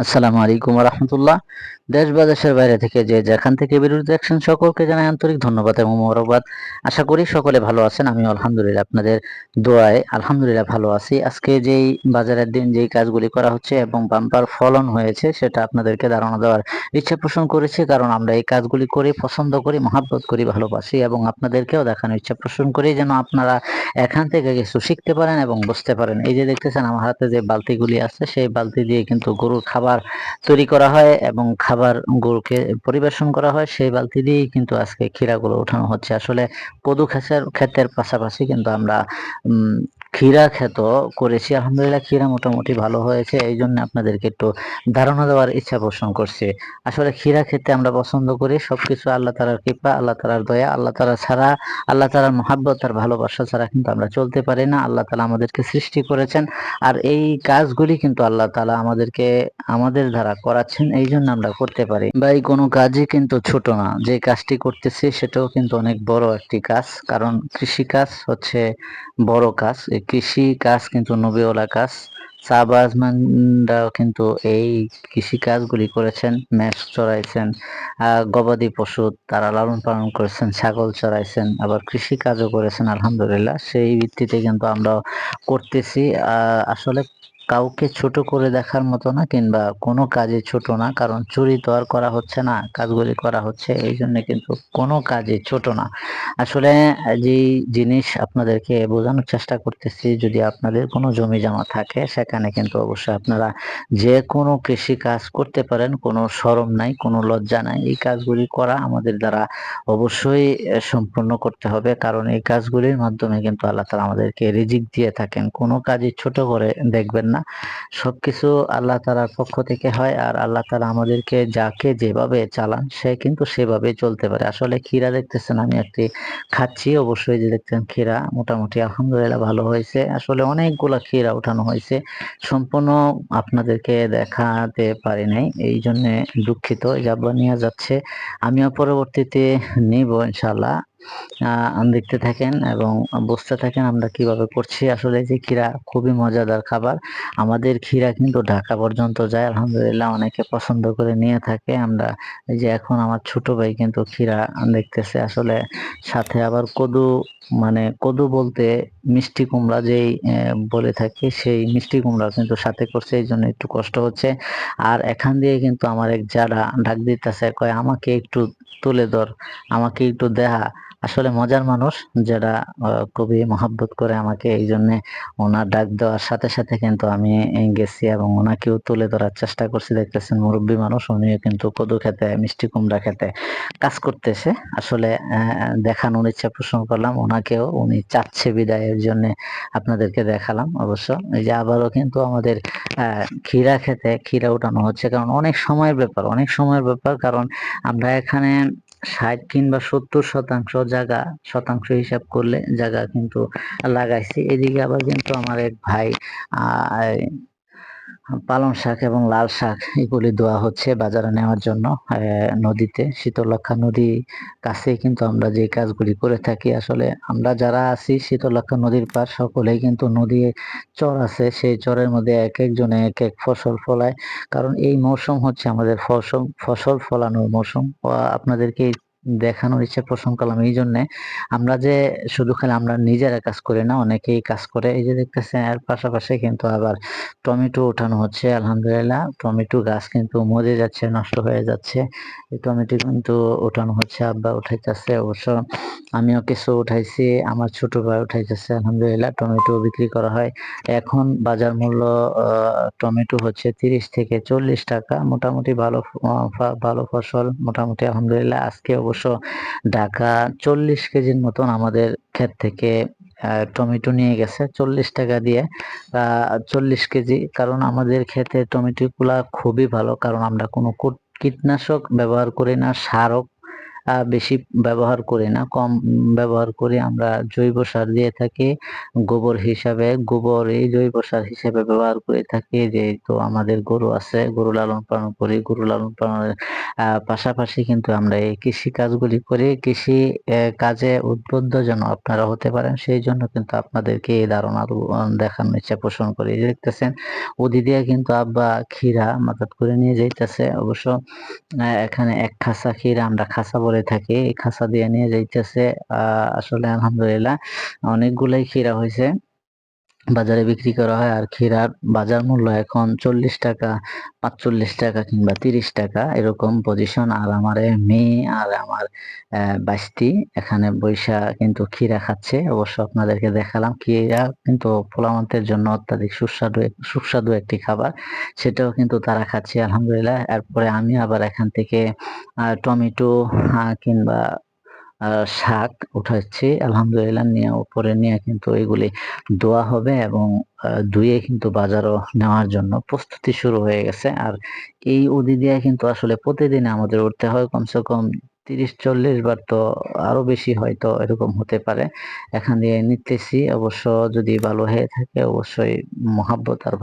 আসসালামু আলাইকুম রহমতুল্লাহ। দেশ বা দেশের বাইরে থেকে যে যেখান থেকে বিরোধী দেখছেন সকলকে জানাই আন্তরিক ধন্যবাদ এবং মোবারকবাদ আশা করি সকলে ভালো আছেন আমি আলহামদুলিল্লাহ আপনাদের দোয়ায় আলহামদুলিল্লাহ ভালো আছি। আজকে যেই বাজারের দিন, যেই কাজগুলি করা হচ্ছে এবং বাম্পার ফলন হয়েছে, সেটা আপনাদেরকে ধারণা দেওয়ার ইচ্ছা পোষণ করেছি। কারণ আমরা এই কাজগুলি করে, পছন্দ করি, মহাব্বত করি, ভালোবাসি এবং আপনাদেরকেও দেখানোর ইচ্ছা পোষণ করি যেন আপনারা এখান থেকে কিছু শিখতে পারেন এবং বুঝতে পারেন। এই যে দেখতেছেন, আমার হাতে যে বালতিগুলি আছে, সেই বালতি দিয়ে কিন্তু গরুর খাবার তৈরি করা হয় এবং খাবার গুড়কে পরিবেশন করা হয়, সেই বালতি দিয়েই কিন্তু আজকে ক্ষীরাগুলো উঠানো হচ্ছে। আসলে পদু খেতের ক্ষেতের পাশাপাশি কিন্তু আমরা ক্ষীরা ক্ষেত করেছি। আলহামদুলিল্লাহ ক্ষীরা মোটামুটি ভালো হয়েছে, এই জন্য আপনাদেরকে একটু ধারণা দেওয়ার ইচ্ছা পোষণ করছি। আসলে ক্ষীরা খেতে আমরা পছন্দ করি, সবকিছু আল্লাহ তালার কৃপা, আল্লাহ তালার দয়া, আল্লাহ তালা ছাড়া, আল্লাহ তালার মহাব্বত আর ভালোবাসা ছাড়া কিন্তু আমরা চলতে পারি না। আল্লাহ তালা আমাদেরকে সৃষ্টি করেছেন আর এই কাজগুলি কিন্তু আল্লাহ তালা আমাদেরকে, আমাদের দ্বারা করাচ্ছেন, এই জন্য আমরা করতে পারি। বা এই কোনো কাজই কিন্তু ছোট না। যে কাজটি করতেছি সেটাও কিন্তু অনেক বড় একটি কাজ, কারণ কৃষি কাজ হচ্ছে বড় কাজ। এই কৃষি কাজ কিন্তু নবীওয়ালা কাজ। চাবাজমানরাও কিন্তু এই কৃষি কাজগুলি করেছেন, মেষ চড়াইছেন গবাদি পশু তারা লালন পালন করেছেন, ছাগল চড়াইছেন, আবার কৃষি কাজও করেছেন, আলহামদুলিল্লাহ। সেই ভিত্তিতে কিন্তু আমরা করতেছি। আসলে কাউকে ছোট করে দেখার মতো না কিংবা কোনো কাজে ছোট না, কারণ চুরি তো আর করা হচ্ছে না, কাজগুলি করা হচ্ছে, এই জন্য কিন্তু কোনো কাজে ছোট না। আসলে যে জিনিস আপনাদেরকে বোঝানোর চেষ্টা করতেছি, যদি আপনাদের কোনো জমি জমা থাকে, সেখানে কিন্তু অবশ্যই আপনারা যে কোনো কৃষি কাজ করতে পারেন, কোনো সরম নাই, কোনো লজ্জা নাই। এই কাজগুলি করা আমাদের দ্বারা অবশ্যই সম্পূর্ণ করতে হবে, কারণ এই কাজগুলির মাধ্যমে কিন্তু আল্লাহ তালা আমাদেরকে রিজিক দিয়ে থাকেন। কোনো কাজে ছোট করে দেখবেন না সবকিছু আল্লাহ তালার পক্ষ থেকে হয় আর আল্লাহ তালা আমাদেরকে যাকে যেভাবে চালান সে কিন্তু সেভাবে চলতে পারে। আসলে ক্ষীরা দেখতেছেন, আমি একটি খাচ্ছি, অবশ্যই যে দেখতেন ক্ষীরা মোটামুটি আলহামদুলিল্লাহ ভালো হয়েছে। আসলে অনেকগুলা ক্ষীরা উঠানো হয়েছে, সম্পূর্ণ আপনাদেরকে দেখাতে পারি নাই এই জন্যে দুঃখিত যাবা নিয়ে যাচ্ছে। আমিও পরবর্তীতে নিব ইনশাল্লাহ দেখতে থাকেন এবং বুঝতে থাকেন। আমরা কীভাবে করছি? আসলে যে ক্ষীরা খুবই মজাদার খাবার। আমাদের ক্ষীরা কিন্তু ঢাকা পর্যন্ত যায়। আলহামদুলিল্লাহ অনেকে পছন্দ করে নিয়ে থাকে। আমরা এই যে এখন আমার ছোট ভাই কিন্তু ক্ষীরা দেখতেছে। আসলে সাথে আবার কদু মানে কদু বলতে মিষ্টি কুমড়া যেই বলে থাকি, সেই মিষ্টি কুমড়া কিন্তু সাথে করছে। এই জন্য একটু কষ্ট হচ্ছে। আর এখান দিয়ে কিন্তু আমার এক যারা ডাক দিতেছে, কয়, আমাকে একটু তুলে ধর, আমাকে একটু দেখা আসলে মজার মানুষ যারা খুবই মহাব্বত করে আমাকে এই জন্যে ওনার ডাক দেওয়ার সাথে সাথে কিন্তু আমি গেছি এবং ওনাকেও তুলে ধরার চেষ্টা করছি। দেখতেছেন মুরব্বী মানুষ, উনিও কিন্তু কদু খেতে, মিষ্টি কুমড়া খেতে কাজ করতেছে। আসলে দেখানোর ইচ্ছা পোষণ করলাম, ওনাকেও উনি চাচ্ছে বিদায়ের জন্য আপনাদেরকে দেখালাম অবশ্য। এই যে আবারও কিন্তু আমাদের ক্ষীরা খেতে, ক্ষীরা উঠানো হচ্ছে। কারণ অনেক সময়ের ব্যাপার, অনেক সময়ের ব্যাপার। কারণ আমরা এখানে ষাট কিংবা সত্তর শতাংশ জায়গা, শতাংশ হিসাব করলে জায়গা কিন্তু লাগাইছি। এদিকে আবার কিন্তু আমার এক ভাই পালং শাক এবং লাল শাক এগুলি দেওয়া হচ্ছে বাজারে নেওয়ার জন্য নদীতে শীতলক্ষা নদী কাছে কিন্তু আমরা যে কাজগুলি করে থাকি। আসলে আমরা যারা আছি শীতলক্ষা নদীর পার সকলেই কিন্তু নদী চর আছে। সেই চরের মধ্যে এক একজনে এক এক ফসল ফলায়। কারণ এই মৌসুম হচ্ছে আমাদের ফসল ফসল ফলানোর মৌসুম। আপনাদেরকে দেখানোর ইচ্ছা পোষণ করলাম। এই জন্য আমরা যে শুধু খালি আমরা নিজেরা কাজ করি না, অনেকেই কাজ করে। এই যে দেখতেছেন, এর পাশাপাশি কিন্তু আবার টমেটো উঠানো হচ্ছে, আলহামদুলিল্লাহ। টমেটো গাছ কিন্তু মরে যাচ্ছে, নষ্ট হয়ে যাচ্ছে। এই টমেটো কিন্তু উঠানো হচ্ছে, আব্বা উঠাইতেছে। অবশ্য আমিও কিছু উঠাইছি আমার ছোট ভাই উঠাইতেছে আলহামদুলিল্লাহ টমেটো বিক্রি করা হয়। এখন বাজার মূল্য টমেটো হচ্ছে তিরিশ থেকে চল্লিশ টাকা মোটামুটি ভালো ভালো ফসল মোটামুটি আলহামদুলিল্লাহ। আজকে অবশ্য ঢাকা চল্লিশ কেজির মতন আমাদের ক্ষেত থেকে টমেটো নিয়ে গেছে চল্লিশ টাকা দিয়ে চল্লিশ কেজি। কারণ আমাদের ক্ষেতে টমেটোগুলা খুবই ভালো কারণ আমরা কোনো কীটনাশক ব্যবহার করি না আহ, বেশি ব্যবহার করি না। কম ব্যবহার করি। আমরা জৈব সার দিয়ে থাকি। গোবর হিসাবে গোবর এই জৈব সার হিসেবে ব্যবহার করে থাকি। যেহেতু আমাদের গরু আছে, গরু লালন পালন করি। গরু লালন পালনের পাশাপাশি কিন্তু আমরা এই কৃষি কাজগুলি করি। কৃষি কাজে উদ্বুদ্ধ যেন আপনারা হতে পারেন, সেই জন্য কিন্তু আপনাদেরকে এই ধারণা দেখানোর ইচ্ছা পোষণ করি। দেখতেছেন ওদি দিয়ে কিন্তু আব্বা ক্ষীরা মাথাত করে নিয়ে যাইতেছে। অবশ্য এখানে এক খাসা ক্ষীরা আমরা খাসা বলে থাকি খাঁচা খাসা দিয়ে নিয়ে যাইতেছে। আসলে আলহামদুলিল্লাহ অনেকগুলাই ক্ষীরা হয়েছে বাজারে বিক্রি করা হয় আর ক্ষীরার বাজার মূল্য এখন চল্লিশ টাকা, পাঁচচল্লিশ টাকা কিংবা তিরিশ টাকা এরকম পজিশন আর আমার মেয়ে আর আমার বাইশটি এখানে বৈশা কিন্তু ক্ষীরা খাচ্ছে। অবশ্য আপনাদেরকে দেখালাম ক্ষীরা কিন্তু পোলামান্তের জন্য অত্যাধিক সুস্বাদু সুস্বাদু একটি খাবার। সেটাও কিন্তু তারা খাচ্ছে, আলহামদুলিল্লাহ। এরপরে আমি আবার এখান থেকে টমেটো কিংবা শাক উঠাচ্ছি। আলহামদুলিল্লাহ নিয়ে, উপরে নিয়ে কিন্তু এগুলি ধোয়া হবে এবং ধুয়ে কিন্তু বাজারও নেওয়ার জন্য প্রস্তুতি শুরু হয়ে গেছে। আর এই উদি দিয়ে কিন্তু আসলে প্রতিদিন আমাদের উঠতে হয়। কমসে কম তিরিশ, চল্লিশ বার তো আরও বেশি হয়তো এরকম হতে পারে। এখান দিয়ে নিতেছি। অবশ্য যদি ভালো হয়ে থাকে, অবশ্যই মহাব্বত আর